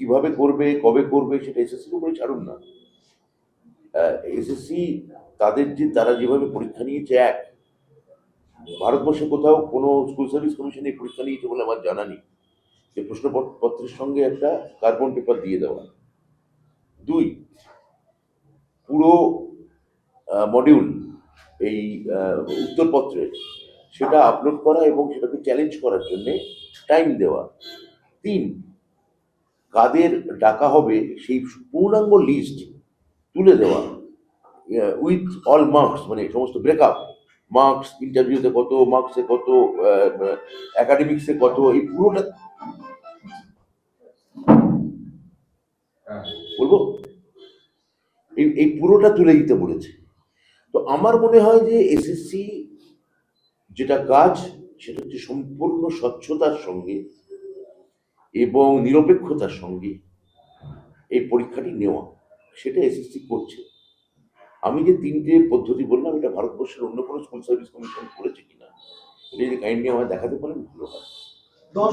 কীভাবে করবে, কবে করবে সেটা এসএসসির উপরে ছাড়ুন না। এসএসসি তাদের যে, তারা যেভাবে পরীক্ষা নিয়েছে, এক, ভারতবর্ষে কোথাও কোনো স্কুল সার্ভিস কমিশন এই পরীক্ষা নিয়েছে বলে আমার জানা নেই। যে প্রশ্নপত্রের সঙ্গে একটা কার্বন পেপার দিয়ে দেওয়া। দুই, পুরো মডিউল এই উত্তরপত্রের সেটা আপলোড করা এবং সেটাকে চ্যালেঞ্জ করার জন্যে টাইম দেওয়া। তিন কাদের ডাকা হবে সেই পূর্ণাঙ্গ লিস্ট তুলে দেওয়া। উইথ অল মার্কস মানে সমস্ত ব্রেকআপ মার্কস ইন্টারভিউতে কত মার্কসে কত একাডেমিক্সে কত, এই পুরোটা বলব? এই এই পুরোটা তুলে দিতে বলেছে। তো আমার মনে হয় যে এসএসসি যেটা কাজ, সেটা হচ্ছে সম্পূর্ণ স্বচ্ছতার সঙ্গে এবং নিরপেক্ষতার সঙ্গে এই পরীক্ষাটি নেওয়া, সেটা এসএসসি করছে। আমি যে তিনটে পদ্ধতি বললাম, এটা ভারতবর্ষের অন্য কোনো স্কুল সার্ভিস কমিশন করেছে কিনা, এটা যদি কাইন্ডলি আমায় দেখাতে পারেন, ভালো হয়। দশ